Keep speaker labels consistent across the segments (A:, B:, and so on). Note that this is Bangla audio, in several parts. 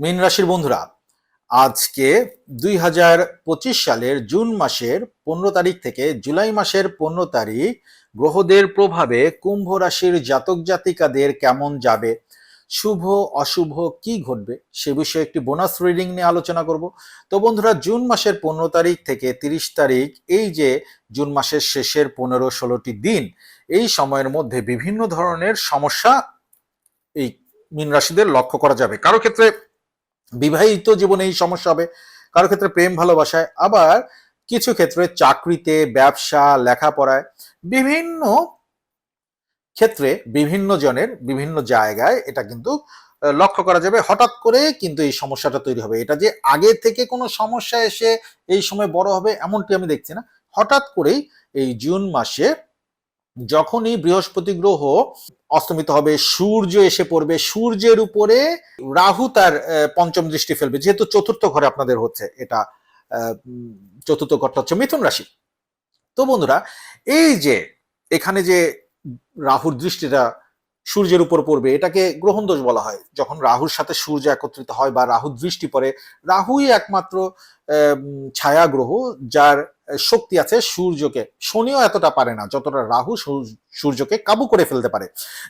A: মীন রাশির বন্ধুরা, আজকে দুই হাজার পঁচিশ সালের জুন মাসের পনেরো তারিখ থেকে জুলাই মাসের পনেরো তারিখ গ্রহদের প্রভাবে কুম্ভ রাশির জাতক জাতিকাদের কেমন যাবে? শুভ, অশুভ কি ঘটবে? সে বিষয়ে একটি বোনাস রিডিং নিয়ে আলোচনা করব। তো বন্ধুরা, জুন মাসের পনেরো তারিখ থেকে তিরিশ তারিখ, এই যে জুন মাসের শেষের পনেরো ষোলোটি দিন, এই সময়ের মধ্যে বিভিন্ন ধরনের সমস্যা এই মীন রাশিদের লক্ষ্য করা যাবে। কারও ক্ষেত্রে বিবাহিত জীবনে এই সমস্যা হবে। কারও ক্ষেত্রে প্রেম ভালোবাসায়, আবার কিছু ক্ষেত্রে চাকরিতে, ব্যবসা, লেখাপড়ায় বিভিন্ন ক্ষেত্রে বিভিন্ন জনের বিভিন্ন জায়গায় এটা কিন্তু লক্ষ্য করা যাবে। হঠাৎ করে কিন্তু এই সমস্যাটা তৈরি হবে। এটা যে আগে থেকে কোনো সমস্যা এসে এই সময় বড় হবে এমনটি আমি দেখছি না। হঠাৎ করেই এই জুন মাসে যখনই বৃহস্পতি গ্রহ অস্তমিত হবে, সূর্য এসে পড়বে, সূর্যের উপরে রাহু তার পঞ্চম দৃষ্টি ফেলবে, যেহেতু চতুর্থ ঘরে আপনাদের হচ্ছে এটা চতুর্থ ঘরটা হচ্ছে মিথুন রাশি। তো বন্ধুরা, এই যে এখানে যে রাহুর দৃষ্টিটা সূর্যের উপর পড়বে, এটাকে গ্রহণ দোষ বলা হয়। যখন রাহুর সাথে সূর্য একত্রিত হয় বা রাহুর দৃষ্টি পড়ে, রাহুই একমাত্র ছায়া গ্রহ যার শক্তি আছে সূর্যকে। শনিও এতটা পারে না, যতটা রাহু সূর্যকে কাবু করে ফেলতে পারে।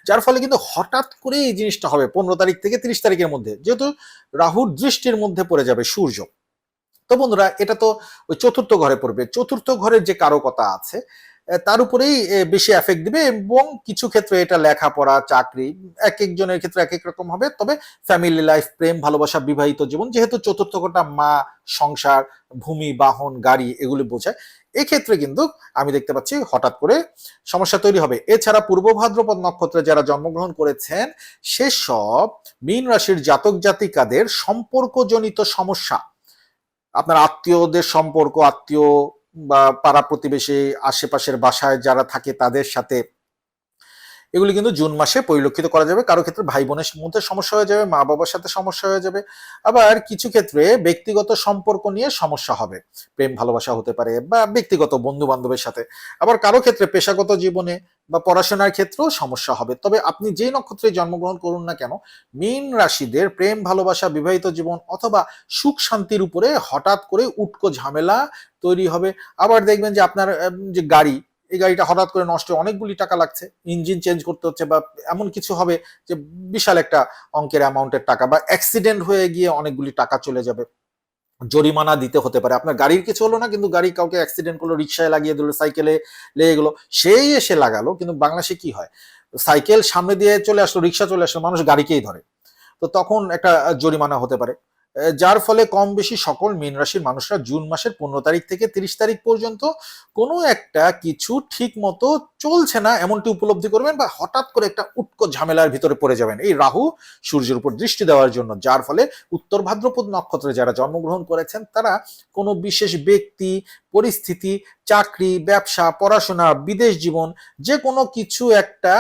A: যার ফলে কিন্তু হঠাৎ করে এই জিনিসটা হবে, পনেরো তারিখ থেকে তিরিশ তারিখের মধ্যে। যেহেতু রাহুর দৃষ্টির মধ্যে পড়ে যাবে সূর্য। তো বন্ধুরা, এটা তো ওই চতুর্থ ঘরে পড়বে। চতুর্থ ঘরের যে কারকতা আছে তার উপরেই বেশি এফেক্ট দিবে এবং কিছু ক্ষেত্রে এটা লেখাপড়া, চাকরি, এক একজনের ক্ষেত্রে এক এক রকম হবে। তবে ফ্যামিলি লাইফ প্রেম, ভালোবাসা, বিবাহিত জীবন যেহেতু চতুর্থ ঘরটা মা, সংসার, ভূমি, বাহন, গাড়ি এগুলি বোঝায়, এক্ষেত্রে কিন্তু আমি দেখতে পাচ্ছি হঠাৎ করে সমস্যা তৈরি হবে। এছাড়া পূর্ব ভাদ্রপদ নক্ষত্রে যারা জন্মগ্রহণ করেছেন, সেসব মীন রাশির জাতক জাতিকাদের সম্পর্কজনিত সমস্যা। আপনার আত্মীয়দের সম্পর্ক, আত্মীয় বা পাড়া প্রতিবেশী আশেপাশের বাসায় যারা থাকে তাদের সাথে এগুলি কিন্তু জুন মাসে পরিলক্ষিত করা যাবে। কারও ক্ষেত্রে ভাই বোনের মধ্যে সমস্যা হয়ে যাবে মা বাবার সাথে সমস্যা হয়ে যাবে। আবার কিছু ক্ষেত্রে ব্যক্তিগত সম্পর্ক নিয়ে সমস্যা হবে। প্রেম, ভালোবাসা হতে পারে বা ব্যক্তিগত বন্ধু বান্ধবের সাথে। আবার কারও ক্ষেত্রে পেশাগত জীবনে বা পড়াশোনার ক্ষেত্রেও সমস্যা হবে। তবে আপনি যেই নক্ষত্রে জন্মগ্রহণ করুন না কেন, মীন রাশিদের প্রেম, ভালোবাসা, বিবাহিত জীবন অথবা সুখ শান্তির উপরে হঠাৎ করে উটকো ঝামেলা তৈরি হবে। আবার দেখবেন যে আপনার যে গাড়ি এই গাড়িটা হঠাৎ করে নষ্ট অনেকগুলি টাকা লাগছে। ইঞ্জিন চেঞ্জ করতে হচ্ছে বা এমন কিছু হবে যে বিশাল একটা অঙ্কের অ্যামাউন্টের টাকা বা অ্যাক্সিডেন্ট হয়ে গিয়ে অনেকগুলি টাকা চলে যাবে। জরিমানা দিতে হতে পারে। আপনার গাড়ির কিছু হলো না, কিন্তু গাড়ি কাউকে অ্যাক্সিডেন্ট করল রিক্সায় লাগিয়ে দিল সাইকেলে লেগে গেলো, সেই এসে লাগালো, কিন্তু বাংলাদেশে কি হয়? সাইকেল সামনে দিয়ে চলে আসলো রিক্সা চলে আসলো, মানুষ গাড়িকেই ধরে। তো তখন একটা জরিমানা হতে পারে। যার ফলে কম বেশি সকল মীন রাশির মানুষরা জুন মাসের পনেরো তারিখ থেকে তিরিশ তারিখ পর্যন্ত কোনো একটা কিছু ঠিক মতো চলছে না, এমনটি উপলব্ধি করবেন বা হঠাৎ করে একটা উৎকট ঝামেলার ভিতরে পড়ে যাবেন। এই রাহু সূর্যের উপর দৃষ্টি দেওয়ার জন্য, যার ফলে উত্তর ভাদ্রপদ নক্ষত্রে যারা জন্মগ্রহণ করেছেন, তারা কোনো বিশেষ ব্যক্তি, পরিস্থিতি, চাকরি, ব্যবসা, পড়াশোনা, বিদেশ জীবন যে কোনো কিছু একটা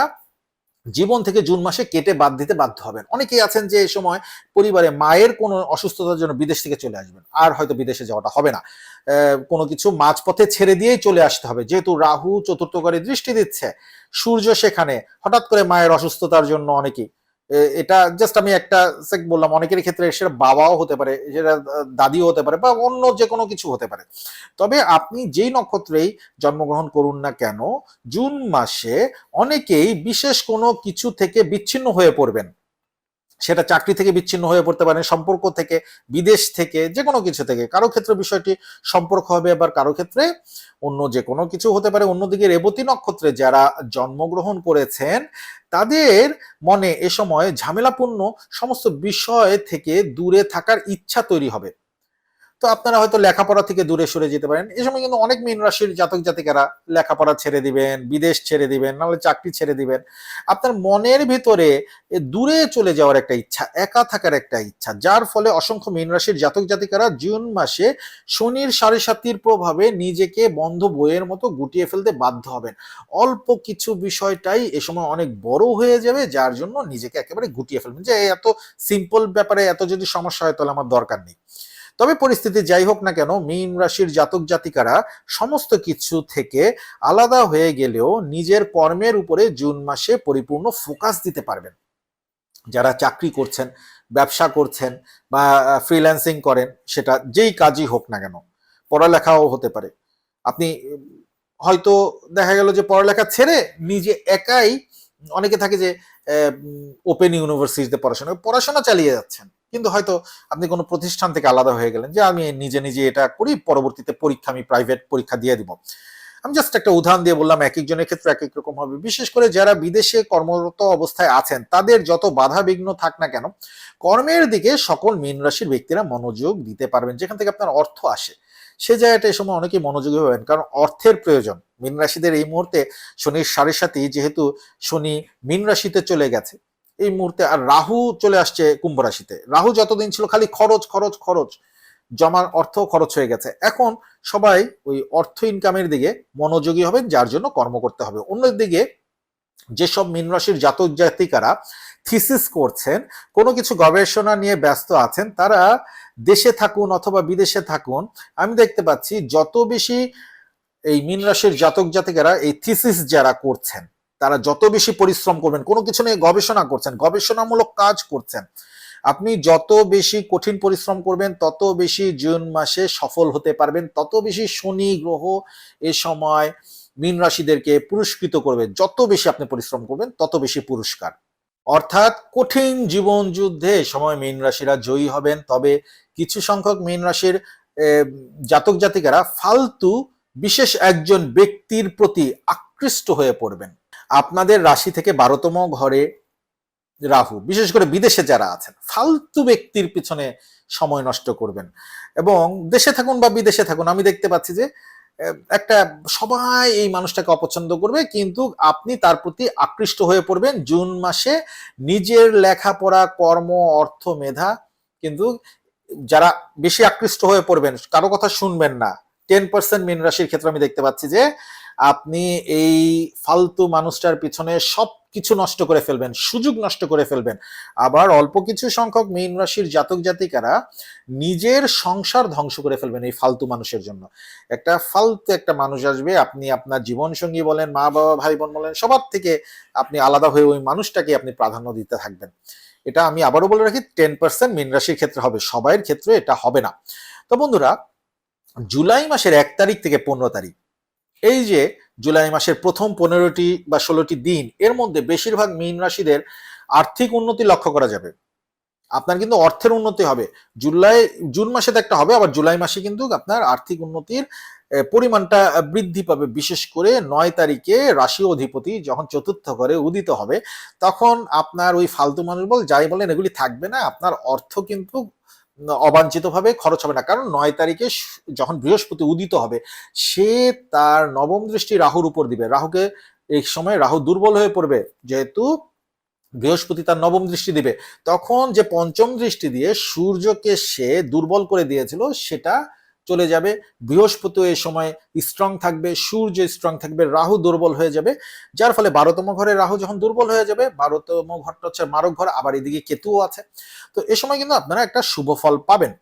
A: জীবন থেকে জুন মাসে কেটে বাদ দিতে বাধ্য হবেন। অনেকেই আছেন যে এই সময় পরিবারে মায়ের কোনো অসুস্থতার জন্য বিদেশ থেকে চলে আসবেন। আর হয়তো বিদেশে যাওয়াটা হবে না। কোনো কিছু মাঝপথে ছেড়ে দিয়েই চলে আসতে হবে। যেহেতু রাহু চতুর্থ ঘরে দৃষ্টি দিচ্ছে, সূর্য সেখানে। হঠাৎ করে মায়ের অসুস্থতার জন্য অনেকেই এটা জাস্ট আমি একটা সেক বললাম, অনেকের ক্ষেত্রে সেটা বাবাও হতে পারে সেটা দাদিও হতে পারে বা অন্য যে কোনো কিছু হতে পারে। তবে আপনি যেই নক্ষত্রেই জন্মগ্রহণ করুন না কেন, জুন মাসে অনেকেই বিশেষ কোনো কিছু থেকে বিচ্ছিন্ন হয়ে পড়বেন। সেটা চাকরি থেকে বিচ্ছিন্ন হয়ে পড়তে পারে, সম্পর্ক থেকে, বিদেশ থেকে যে কোনো কিছু থেকে। কারও ক্ষেত্রে বিষয়টি সম্পর্ক হবে, আবার কারও ক্ষেত্রে অন্য যে কোনো কিছু হতে পারে। অন্যদিকে রেবতী নক্ষত্রে যারা জন্মগ্রহণ করেছেন, তাদের মনে এ সময় ঝামেলাপূর্ণ সমস্ত বিষয় থেকে দূরে থাকার ইচ্ছা তৈরি হবে। তো আপনারা হয়তো লেখাপড়া থেকে দূরে সরে যেতে পারেন। এই সময় কিন্তু অনেক মীন রাশির জাতক জাতিকারা লেখাপড়া ছেড়ে দিবেন, বিদেশ ছেড়ে দিবেন, নাহলে চাকরি ছেড়ে দিবেন। আপনার মনের ভিতরে দূরে চলে যাওয়ার একটা ইচ্ছা, একা থাকার একটা ইচ্ছা, যার ফলে অসংখ্য মীন রাশির জাতক জাতিকারা জুন মাসে শনির সাড়ে সাতির প্রভাবে নিজেকে বন্ধ বইয়ের মতো গুটিয়ে ফেলতে বাধ্য হবেন। অল্প কিছু বিষয়টাই এ সময় অনেক বড় হয়ে যাবে, যার জন্য নিজেকে একেবারে গুটিয়ে ফেলবেন যে, এত সিম্পল ব্যাপারে এত যদি সমস্যা হয়, তাহলে আমার দরকার নেই। তবে পরিস্থিতি যাই হোক না কেন, মীন রাশির জাতক জাতিকারা সমস্ত কিছু থেকে আলাদা হয়ে গেলেও নিজের কর্মের উপরে জুন মাসে পরিপূর্ণ ফোকাস দিতে পারবেন। যারা চাকরি করছেন, ব্যবসা করছেন বা ফ্রিল্যান্সিং করেন, সেটা যেই কাজই হোক না কেন, পড়ালেখাও হতে পারে। আপনি, হয়তো দেখা গেল যে পড়ালেখা ছেড়ে নিজে একাই, অনেকে থাকে যে ওপেন ইউনিভার্সিটিতে পড়াশোনা পড়াশোনা চালিয়ে যাচ্ছেন। কিন্তু হয়তো আপনি কোনো প্রতিষ্ঠান থেকে আলাদা হয়ে গেলেন যে আমি নিজে নিজে এটা করি, পরবর্তীতে পরীক্ষা আমি প্রাইভেট পরীক্ষা দিয়ে দিব। আমি জাস্ট একটা উদাহরণ দিয়ে বললাম, এক একজনের ক্ষেত্রে এক এক রকম হবে। বিশেষ করে যারা বিদেশে কর্মরত অবস্থায় আছেন, তাদের যত বাধা বিঘ্ন থাক না কেন, কর্মের দিকে সকল মীন রাশির ব্যক্তিরা মনোযোগ দিতে পারবেন, যেখান থেকে আপনার অর্থ আসে। সে জায়গাটা এই সময় অনেকেই মনোযোগী হবেন, কারণ অর্থের প্রয়োজন। মীন রাশিদের এই মুহূর্তে শনির সাড়ে সাথে যেহেতু শনি মীন রাশিতে চলে গেছে এই মুহূর্তে আর রাহু চলে আসছে কুম্ভ রাশিতে। রাহু যতদিন ছিল খালি খরচ খরচ খরচ, জমার অর্থ খরচ হয়ে গেছে। এখন সবাই ওই অর্থ ইনকামের দিকে মনোযোগী হবেন, যার জন্য কর্ম করতে হবে। অন্যদিকে যেসব মীন রাশির জাতক জাতিকারা থিসিস করছেন, কোনো কিছু গবেষণা নিয়ে ব্যস্ত আছেন, তারা দেশে থাকুন অথবা বিদেশে থাকুন, আমি দেখতে পাচ্ছি যত বেশি এই মীন রাশির জাতক জাতিকারা এই থিসিস যারা করছেন তারা যত বেশি পরিশ্রম করবেন, কোনো কিছু নিয়ে গবেষণা করছেন, গবেষণামূলক কাজ করছেন, আপনি যত বেশি কঠিন পরিশ্রম করবেন, তত বেশি জুন মাসে সফল হতে পারবেন, তত বেশি শনি গ্রহ এ সময় মীন রাশিদেরকে পুরস্কৃত করবে যত বেশি আপনি পরিশ্রম করবেন, তত বেশি পুরস্কার। অর্থাৎ কঠিন জীবন যুদ্ধে সময় মীন রাশিরা জয়ী হবেন, তবে কিছু সংখ্যক মীন রাশির জাতক জাতিকারা ফালতু বিশেষ একজন ব্যক্তির প্রতি আকৃষ্ট হয়ে পড়বেন। আপনাদের রাশি থেকে বারোতম ঘরে রাহু, বিশেষ করে বিদেশে যারা আছেন, ফালতু ব্যক্তির পিছনে সময় নষ্ট করবেন। এবং দেশে থাকুন বা বিদেশে থাকুন, আমি দেখতে পাচ্ছি যে একটা সবাই এই মানুষটাকে অপছন্দ করবে, কিন্তু আপনি তার প্রতি আকৃষ্ট হয়ে পড়বেন জুন মাসে নিজের লেখাপড়া, কর্ম, অর্থ, মেধা, কিন্তু যারা বেশি আকৃষ্ট হয়ে পড়বেন, কারও কথা শুনবেন না। টেন পার্সেন্ট মীন রাশির ক্ষেত্রে আমি দেখতে পাচ্ছি যে আপনি এই ফালতু মানুষটার পিছনে সব কিছু নষ্ট করে ফেলবেন, সুযোগ নষ্ট করে ফেলবেন। আবার অল্প কিছু সংখ্যক মীন রাশির জাতক জাতিকারা নিজের সংসার ধ্বংস করে ফেলবেন এই ফালতু মানুষের জন্য। একটা ফালতু একটা মানুষ আসবে, আপনি আপনার জীবন সঙ্গী বলেন, মা বাবা, ভাই বোন বলেন, সবার থেকে আপনি আলাদা হয়ে ওই মানুষটাকে আপনি প্রাধান্য দিতে থাকবেন। এটা আমি আবারও বলে রাখি টেন পার্সেন্ট মীন রাশির ক্ষেত্রে হবে, সবাইয়ের ক্ষেত্রে এটা হবে না। তো বন্ধুরা, জুলাই মাসের এক তারিখ থেকে পনেরো তারিখ এই যে জুলাই মাসের প্রথম পনেরোটি বা ষোলোটি দিন, এর মধ্যে বেশিরভাগ মীন রাশিদের আর্থিক উন্নতি লক্ষ্য করা যাবে। আপনার কিন্তু অর্থের উন্নতি হবে। জুলাই, জুন মাসে তো একটা হবে, আবার জুলাই মাসে কিন্তু আপনার আর্থিক উন্নতির পরিমাণটা বৃদ্ধি পাবে। বিশেষ করে নয় তারিখে রাশি অধিপতি যখন চতুর্থ ঘরে উদিত হবে, তখন আপনার ওই ফালতু মানুষ বল, যাই বলেন, এগুলি থাকবে না। আপনার অর্থ কিন্তু অবাঞ্ছিতভাবে খরচ হবে না। কারণ নয় তারিখে যখন বৃহস্পতি উদিত হবে, সে তার নবম দৃষ্টি রাহুর উপর দিবে। রাহুকে এই সময় রাহু দুর্বল হয়ে পড়বে। যেহেতু বৃহস্পতি তার নবম দৃষ্টি দিবে, তখন যে পঞ্চম দৃষ্টি দিয়ে সূর্যকে সে দুর্বল করে দিয়েছিল, সেটা চলে যাবে। বৃহস্পতিও এই সময় স্ট্রং থাকবে, সূর্য স্ট্রং থাকবে, রাহু দুর্বল হয়ে যাবে। যার ফলে বারোতম ঘরে রাহু যখন দুর্বল হয়ে যাবে, বারোতম ঘরটা হচ্ছে মারক ঘর, আবার এদিকে কেতুও আছে। তো এ সময় কিন্তু আপনারা একটা শুভ ফল পাবেন।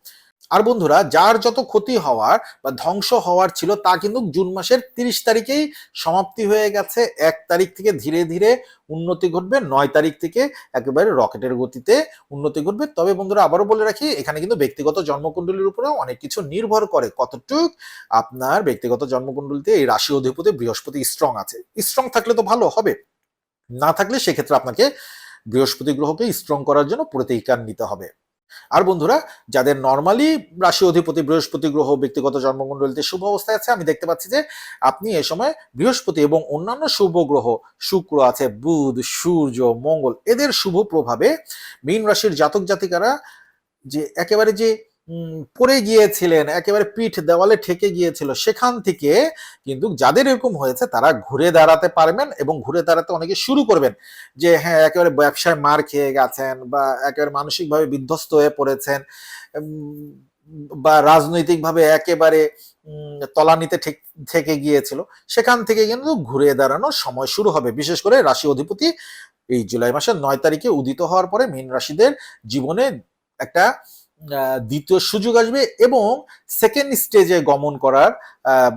A: আর বন্ধুরা, যার যত ক্ষতি হওয়ার বা ধ্বংস হওয়ার ছিল, তা কিন্তু জুন মাসের তিরিশ তারিখেই সমাপ্তি হয়ে গেছে। এক তারিখ থেকে ধীরে ধীরে উন্নতি ঘটবে, নয় তারিখ থেকে একেবারে রকেটের গতিতে উন্নতি ঘটবে। তবে বন্ধুরা, আবারও বলে রাখি, এখানে কিন্তু ব্যক্তিগত জন্মকুণ্ডলীর উপরেও অনেক কিছু নির্ভর করে কতটুক আপনার ব্যক্তিগত জন্মকুণ্ডলীতে এই রাশি অধিপতি বৃহস্পতি স্ট্রং আছে। স্ট্রং থাকলে তো ভালো, হবে। না থাকলে সেক্ষেত্রে আপনাকে বৃহস্পতি গ্রহকে স্ট্রং করার জন্য প্রতিকার নিতে হবে। আর বন্ধুরা, যাদের নর্মালি রাশি অধিপতি বৃহস্পতি গ্রহ ব্যক্তিগত জন্মকুণ্ডলিতে শুভ অবস্থায় আছে, আমি দেখতে পাচ্ছি যে আপনি এ সময় বৃহস্পতি এবং অন্যান্য শুভ গ্রহ, শুক্র আছে, বুধ, সূর্য, মঙ্গল, এদের শুভ প্রভাবে মীন রাশির জাতক জাতিকারা যে একেবারে যে পড়ে গিয়েছিলেন, একেবারে পিঠ দেওয়ালে ঠেকে গিয়েছিল, সেখান থেকে কিন্তু যাদের এরকম হয়েছে তারা ঘুরে দাঁড়াতে পারবেন এবং ঘুরে দাঁড়াতে অনেকে শুরু করবেন। যে হ্যাঁ একেবারে ব্যবসায় মার খেয়ে গেছেন বা একেবারে মানসিকভাবে বিধ্বস্ত হয়ে পড়েছেন বা রাজনৈতিকভাবে একেবারে তলানিতে থেকে গিয়েছিল, সেখান থেকে কিন্তু ঘুরে দাঁড়ানোর সময় শুরু হবে। বিশেষ করে রাশি অধিপতি এই জুলাই মাসের নয় তারিখে উদিত হওয়ার পরে মীন রাশিদের জীবনে একটা দ্বিতীয় সুযোগ আসবে এবং সেকেন্ড স্টেজে গমন করার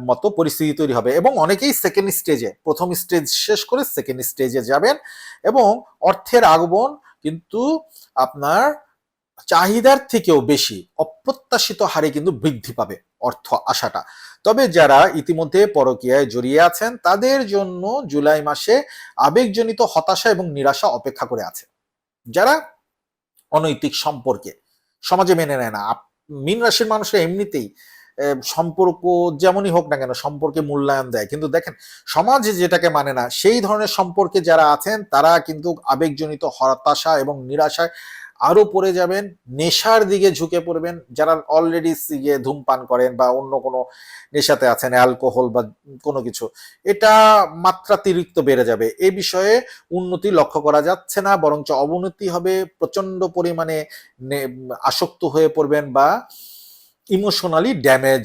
A: মতো পরিস্থিতি তৈরি হবে। এবং অনেকেই সেকেন্ড স্টেজে প্রথম স্টেজ শেষ করে সেকেন্ড স্টেজে যাবেন এবং অর্থের আগমন কিন্তু আপনার চাহিদার থেকেও বেশি, অপ্রত্যাশিত হারে কিন্তু বৃদ্ধি পাবে অর্থ আশাটা তবে যারা ইতিমধ্যে পরকীয়ায় জড়িয়ে আছেন, তাদের জন্য জুলাই মাসে আবেগজনিত হতাশা এবং নিরাশা অপেক্ষা করে আছে। যারা অনৈতিক সম্পর্কে সমাজে মেনে নেয় না। মিন রাশির মানুষরা এমনিতেই সম্পর্ক যেমনই হোক না কেন, সম্পর্কে মূল্যায়ন দেয়। কিন্তু দেখেন, সমাজ যেটাকে মানে না, সেই ধরনের সম্পর্কে যারা আছেন, তারা কিন্তু আবেগজনিত হতাশা এবং নিরাশায় আরও পড়ে যাবেন, নেশার দিকে ঝুঁকে পড়বেন, যারা অলরেডি গিয়ে ধূমপান করেন বা অন্য কোনো নেশাতে আছেন অ্যালকোহল বা কোনো কিছু, এটা মাত্রাতিরিক্ত বেড়ে যাবে। এ বিষয়ে উন্নতি লক্ষ্য করা যাচ্ছে না, বরঞ্চ অবনতি হবে প্রচণ্ড পরিমাণে আসক্ত হয়ে পড়বেন বা ইমোশনালি ড্যামেজ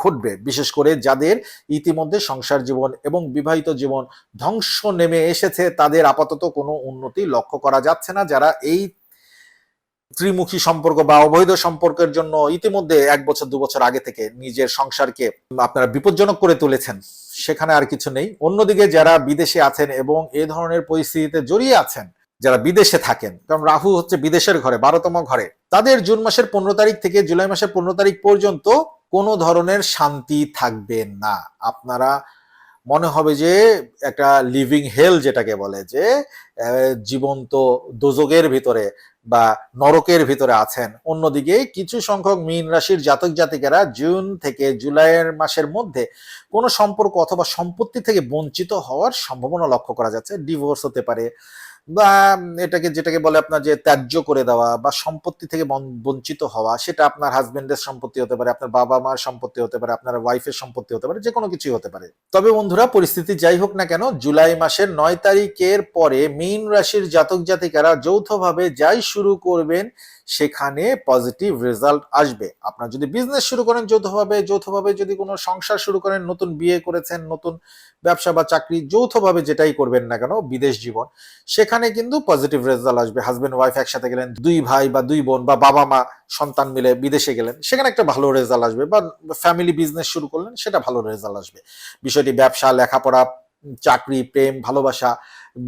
A: ঘটবে। বিশেষ করে যাদের ইতিমধ্যে সংসার জীবন এবং বিবাহিত জীবন ধ্বংস নেমে এসেছে, তাদের আপাতত কোনো উন্নতি লক্ষ্য করা যাচ্ছে না, যারা এই ত্রিমুখী সম্পর্ক বা অবৈধ সম্পর্কের জন্য ইতিমধ্যে এক বছর, দু বছর আগে থেকে নিজের সংসারকে আপনারা বিপজ্জনক করে তুলেছেন। সেখানে আর কিছু নেই। অন্যদিকে যারা বিদেশে আছেন এবং এ ধরনের পরিস্থিতিতে জড়িয়ে আছেন, যারা বিদেশে থাকেন, কারণ রাহু হচ্ছে বিদেশের ঘরে, বারোতম ঘরে, তাদের জুন মাসের পনেরো তারিখ থেকে জুলাই মাসের পনেরো তারিখ পর্যন্ত কোনো ধরনের শান্তি থাকবে না। আপনারা মনে হবে যে একটা লিভিং হেল যেটাকে বলে, যে জীবন্ত দোজগের ভিতরে বা নরকের ভিতরে আছেন। অন্যদিকে কিছু সংখ্যক মীন রাশির জাতক জাতিকারা জুন থেকে জুলাইয়ের মাসের মধ্যে কোনো সম্পর্ক অথবা সম্পত্তি থেকে বঞ্চিত হওয়ার সম্ভাবনা লক্ষ্য করা যাচ্ছে। ডিভোর্স হতে পারে বা এটাকে, যেটাকে বলে আপনার যে ত্যায্য করে দেওয়া বা সম্পত্তি থেকে বঞ্চিত হওয়া, সেটা আপনার হাজবেন্ডের সম্পত্তি হতে পারে, আপনার বাবা মার সম্পত্তি হতে পারে, আপনার ওয়াইফের সম্পত্তি হতে পারে যে কোনো কিছুই হতে পারে। তবে বন্ধুরা, পরিস্থিতি যাই হোক না কেন, জুলাই মাসের নয় তারিখের পরে মীন রাশির জাতক জাতিকারা যৌথভাবে যাই শুরু করবেন সেখানে পজিটিভ রেজাল্ট আসবে। আপনার যদি বিজনেস শুরু করেন যৌথভাবে যৌথভাবে যদি কোনো সংসার শুরু করেন, নতুন বিয়ে করেছেন, নতুন ব্যবসা বা চাকরি যৌথভাবে যেটাই করবেন না কেন, বিদেশ জীবন, সেখানে কিন্তু পজিটিভ রেজাল্ট আসবে। হাজব্যান্ড ওয়াইফ একসাথে গেলেন, দুই ভাই বা দুই বোন বা বাবা মা সন্তান মিলে বিদেশে গেলেন, সেখানে একটা ভালো রেজাল্ট আসবে বা ফ্যামিলি বিজনেস শুরু করলেন, সেটা ভালো রেজাল্ট আসবে। বিষয়টি ব্যবসা, লেখাপড়া, চাকরি, প্রেম, ভালোবাসা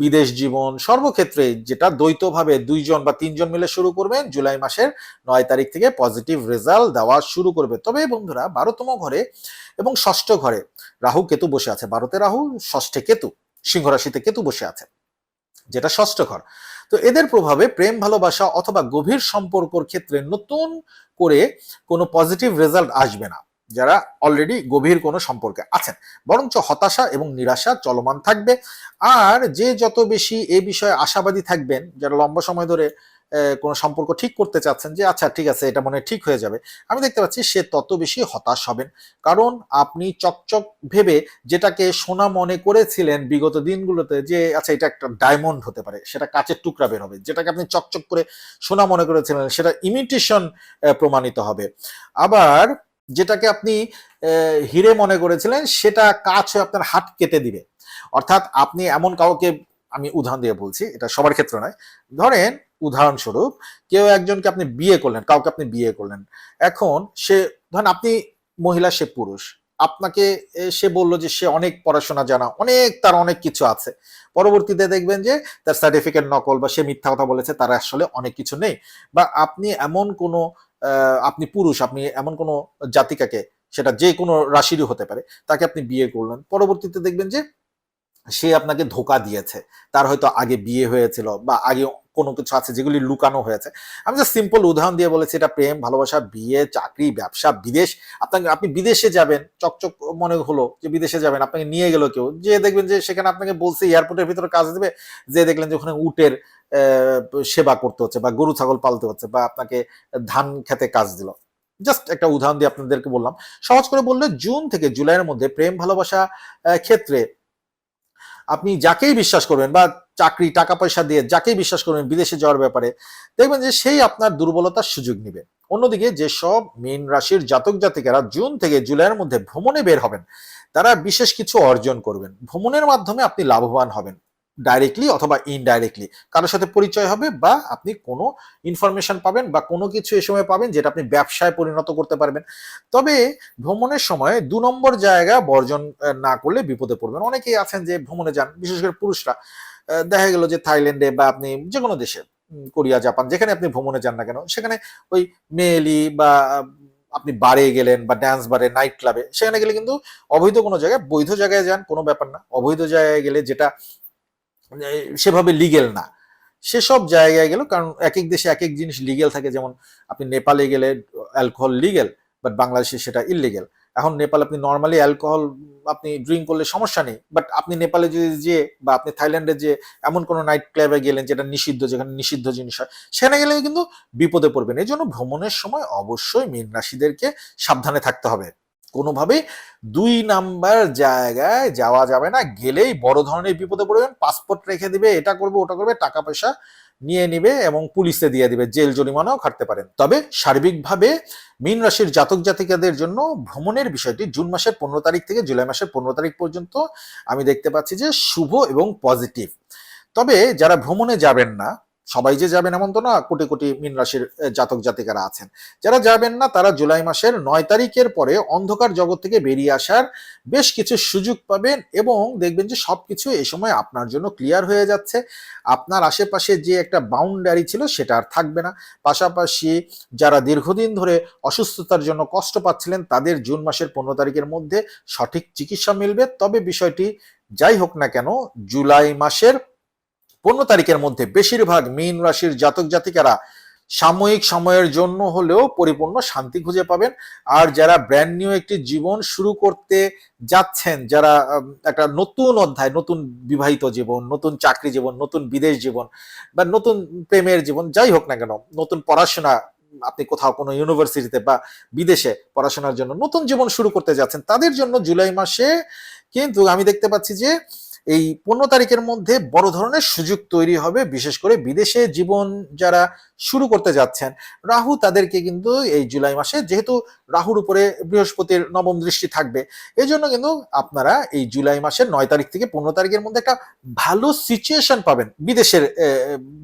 A: বিদেশ জীবন সর্বক্ষেত্রে যেটা দ্বৈতভাবে দুইজন বা তিনজন মিলে শুরু করবেন, জুলাই মাসের নয় তারিখ থেকে পজিটিভ রেজাল্ট দেওয়া শুরু করবে। তবে বন্ধুরা, বারোতম ঘরে এবং ষষ্ঠ ঘরে রাহু কেতু বসে আছে। বারোতে রাহু, ষষ্ঠে কেতু, সিংহ রাশিতে কেতু বসে আছে, যেটা ষষ্ঠ ঘর। তো এদের প্রভাবে প্রেম, ভালোবাসা অথবা গভীর সম্পর্কর ক্ষেত্রে নতুন করে কোনো পজিটিভ রেজাল্ট আসবে না। যারা অলরেডি গভীর কোনো সম্পর্কে আছেন। বরঞ্চ হতাশা এবং নিরাশা চলমান থাকবে। আর যে যত বেশি এ বিষয়ে আশাবাদী থাকবেন, যারা লম্বা সময় ধরে কোনো সম্পর্ক ঠিক করতে চাচ্ছেন যে আচ্ছা ঠিক আছে, এটা মনে ঠিক হয়ে যাবে। আমি দেখতে পাচ্ছি সে তত বেশি হতাশ হবেন। কারণ আপনি চকচক ভেবে যেটাকে সোনা মনে করেছিলেন বিগত দিনগুলোতে যে আচ্ছা এটা একটা ডায়মন্ড হতে পারে, সেটা কাচের টুকরা বের হবে। যেটাকে আপনি চকচক করে সোনা মনে করেছিলেন, সেটা ইমিটেশন প্রমাণিত হবে। আবার যেটাকে আপনি হিরে মনে করেছিলেন, সেটা কাজ হয়ে আপনার হাত কেটে দিবে। অর্থাৎ আপনি এমন কাউকে, আমি উদাহরণ দিয়ে বলছি, এটা সবার ক্ষেত্রে নয়। ধরেন, উদাহরণস্বরূপ, কেউ একজনকে আপনি বিয়ে করলেন, কাউকে আপনি বিয়ে করলেন। এখন সে, ধরেন আপনি মহিলা, সে পুরুষ। আপনাকে সে বলল যে সে অনেক পড়াশোনা জানা, অনেক, তার অনেক কিছু আছে। পরবর্তীতে দেখবেন যে, তার সার্টিফিকেট নকল বা সে মিথ্যা কথা বলেছে, তার আসলে অনেক কিছু নেই। বা আপনি এমন কোনো আপনি পুরুষ, আপনি এমন কোনো জাতিকাকে, সেটা যে কোনো রাশিরই হতে পারে, তাকে আপনি বিয়ে করলেন। পরবর্তীতে দেখবেন যে সে আপনাকে ধোকা দিয়েছে। তার হয়তো আগে বিয়ে হয়েছিল বা আগে কোনো কিছু আছে যেগুলি লুকানো হয়েছে। আমি যে সিম্পল উদাহরণ দিয়ে বলেছি, এটা প্রেম, ভালোবাসা, বিয়ে, চাকরি, ব্যবসা, বিদেশ। আপনাকে, আপনি বিদেশে যাবেন, চকচক মনে হলো যে বিদেশে যাবেন, আপনাকে নিয়ে গেল কেউ। যে দেখবেন যে সেখানে আপনাকে বলছে, এয়ারপোর্টের ভিতরে কাজ দেবে, যে দেখলেন যে ওখানে উটের সেবা করতে হচ্ছে বা গরু, ছাগল পালতে হচ্ছে বা আপনাকে ধান খেতে কাজ দিল। জাস্ট একটা উদাহরণ দিয়ে আপনাদেরকে বললাম। সহজ করে বললে, জুন থেকে জুলাইয়ের মধ্যে প্রেম, ভালোবাসা ক্ষেত্রে আপনি যাকেই বিশ্বাস করবেন বা চাকরি, টাকা পয়সা দিয়ে যাকেই বিশ্বাস করবেন বিদেশে যাওয়ার ব্যাপারে, দেখবেন যে সেই আপনার দুর্বলতার সুযোগ নিবে। অন্যদিকে যেসব মীন রাশির জাতক জাতিকারা জুন থেকে জুলাইয়ের মধ্যে ভ্রমণে বের হবেন, তারা বিশেষ কিছু অর্জন করবেন। ভ্রমণের মাধ্যমে আপনি লাভবান হবেন। ডাইরেক্টলি অথবা ইনডাইরেক্টলি কারোর সাথে পরিচয় হবে বা আপনি কোনো ইনফরমেশন পাবেন বা কোনো কিছু এ সময় পাবেন যেটা আপনি ব্যবসায় পরিণত করতে পারবেন। তবে ভ্রমণের সময় দু নম্বর জায়গা বর্জন না করলে বিপদে পড়বেন। অনেকেই আছেন যে ভ্রমণে যান, বিশেষ করে পুরুষরা। দেখা গেল যে থাইল্যান্ডে বা আপনি যে কোনো দেশে কোরিয়া, জাপান, যেখানে আপনি ভ্রমণে যান না কেন, সেখানে ওই মেয়েলি বা আপনি বারে গেলেন বা ড্যান্স বারে নাইট ক্লাবে সেখানে গেলে কিন্তু অবৈধ কোনো জায়গায়, বৈধ জায়গায় যান, কোনো ব্যাপার না। অবৈধ জায়গায় গেলে যেটা সেভাবে লিগেল না। সেসব জায়গায় গেল কারণ এক এক দেশে এক এক জিনিস লিগেল থাকে, যেমন আপনি নেপালে গেলে অ্যালকোহল লিগেল বাট বাংলাদেশে সেটা ইলিগেল এখন নেপাল আপনি নর্মালি অ্যালকোহল আপনি ড্রিঙ্ক করলে সমস্যা নেই বাট আপনি নেপালে যদি যে বা আপনি থাইল্যান্ডে যে এমন কোনো নাইট ক্লাবে গেলেন যেটা নিষিদ্ধ, যেখানে নিষিদ্ধ জিনিস হয়, সেখানে গেলে কিন্তু বিপদে পড়বেন। এই জন্য ভ্রমণের সময় অবশ্যই মীন রাশিদেরকে সাবধানে থাকতে হবে। কোনোভাবেই দুই নাম্বার জায়গায় যাওয়া যাবে না, গেলেই বড় ধরনের বিপদে পড়বেন পাসপোর্ট রেখে দিবে, এটা করবে, ওটা করবে, টাকা পয়সা নিয়ে নিবে এবং পুলিশে দিয়ে দিবে, জেল জরিমানাও খাটতে পারেন। তবে সার্বিকভাবে মীন রাশির জাতক জাতিকাদের জন্য ভ্রমণের বিষয়টি জুন মাসের পনেরো তারিখ থেকে জুলাই মাসের পনেরো তারিখ পর্যন্ত আমি দেখতে পাচ্ছি যে শুভ এবং পজিটিভ তবে যারা ভ্রমণে যাবেন না সবাই যে যাবেন এমন তো না, কোটি কোটি মীন রাশির জাতক জাতিকারা আছেন। যারা যাবেন না, তারা জুলাই মাসের নয় তারিখের পরে অন্ধকার জগৎ থেকে বেরিয়ে আসার বেশ কিছু সুযোগ পাবেন এবং দেখবেন যে সবকিছু এই সময় আপনার জন্য ক্লিয়ার হয়ে যাচ্ছে। আপনার আশেপাশে যে একটা বাউন্ডারি ছিল, সেটা আর থাকবে না। পাশাপাশি যারা দীর্ঘদিন ধরে অসুস্থতার জন্য কষ্ট পাচ্ছিলেন, তাদের জুন মাসের পনেরো তারিখের মধ্যে সঠিক চিকিৎসা মিলবে। তবে বিষয়টি যাই হোক না কেন, জুলাই মাসের পনেরো তারিখের মধ্যে বেশিরভাগ মীন রাশির জাতক জাতিকারা সাময়িক সময়ের জন্য হলেও পরিপূর্ণ শান্তি খুঁজে পাবেন। আর যারা ব্র্যান্ড নিউ একটি জীবন শুরু করতে যাচ্ছেন, যারা একটা নতুন অধ্যায়, নতুন বিবাহিত জীবন, নতুন চাকরি জীবন, নতুন বিদেশ জীবন বা নতুন প্রেমের জীবন, যাই হোক না কেন, নতুন পড়াশোনা আপনি কোথাও কোনো ইউনিভার্সিটিতে বা বিদেশে পড়াশোনার জন্য নতুন জীবন শুরু করতে যাচ্ছেন, তাদের জন্য জুলাই মাসে কিন্তু আমি দেখতে পাচ্ছি যে এই পনেরো তারিখের মধ্যে বড় ধরনের সুযোগ তৈরি হবে, বিশেষ করে বিদেশে জীবন যারা শুরু করতে যাচ্ছেন। রাহু তাদেরকে কিন্তু এই জুলাই মাসে যেহেতু রাহুর উপরে বৃহস্পতির নবম দৃষ্টি থাকবে এই জন্য কিন্তু আপনারা এই জুলাই মাসের নয় তারিখ থেকে পনেরো তারিখের মধ্যে একটা ভালো সিচুয়েশন পাবেন বিদেশের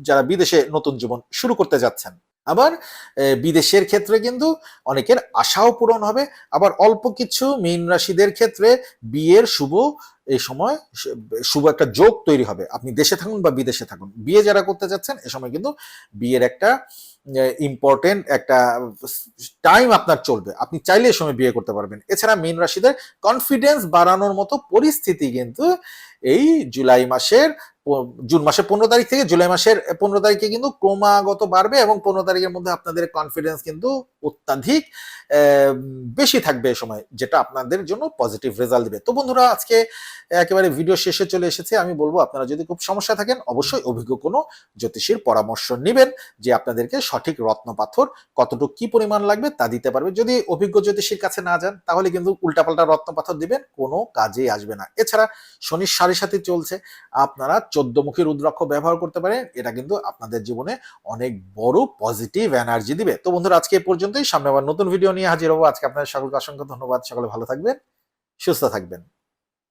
A: যারা বিদেশে নতুন জীবন শুরু করতে যাচ্ছেন। আবার বিদেশের ক্ষেত্রে কিন্তু অনেকের আশাও পূরণ হবে। আবার অল্প কিছু মীন রাশিদের ক্ষেত্রে বিয়ের শুভ এই সময় শুভ একটা যোগ তৈরি হবে। আপনি দেশে থাকুন বা বিদেশে থাকুন। বিয়ে যারা করতে যাচ্ছেন এ সময় কিন্তু বিয়ের একটা ইম্পর্টেন্ট একটা টাইম আপনার চলবে। আপনি চাইলে এ সময় বিয়ে করতে পারবেন। এছাড়া মীন রাশিদের কনফিডেন্স বাড়ানোর মতো পরিস্থিতি কিন্তু এই জুলাই মাসের জুন মাসের পনেরো তারিখ থেকে জুলাই মাসের পনেরো তারিখে কিন্তু ক্রমাগত বাড়বে এবং পনেরো তারিখের মধ্যে আপনাদের কনফিডেন্স কিন্তু অত্যাধিক বেশি থাকবে এই সময়, যেটা আপনাদের জন্য পজিটিভ রেজাল্ট দিবে। তো বন্ধুরা, আজকে একেবারে ভিডিও শেষে চলে এসেছে। আমি বলব, আপনারা যদি খুব সমস্যা থাকেন, অবশ্যই অভিজ্ঞ কোনো জ্যোতিষীর পরামর্শ নেবেন, যে আপনাদেরকে সঠিক রত্ন পাথর কতটুকু কি পরিমাণ লাগবে তা দিতে পারবে। যদি অভিজ্ঞ জ্যোতিষীর কাছে না যান, তাহলে কিন্তু উল্টাপাল্টা রত্ন পাথর দিবেন, কোনো কাজেই আসবে না। এছাড়া শনির সাড়ে সাথে চলছে, আপনারা চোদ্দমুখী রুদ্রাক্ষ ব্যবহার করতে পারেন, এটা কিন্তু আপনাদের জীবনে অনেক বড় পজিটিভ এনার্জি দিবে। তো বন্ধুরা, আজকে এ পর্যন্তই, সামনে আবার নতুন ভিডিও নিয়ে হাজির হব। আজকে আপনাদের সকলকে অসংখ্য ধন্যবাদ, সকলে ভালো থাকবেন, সুস্থ থাকবেন।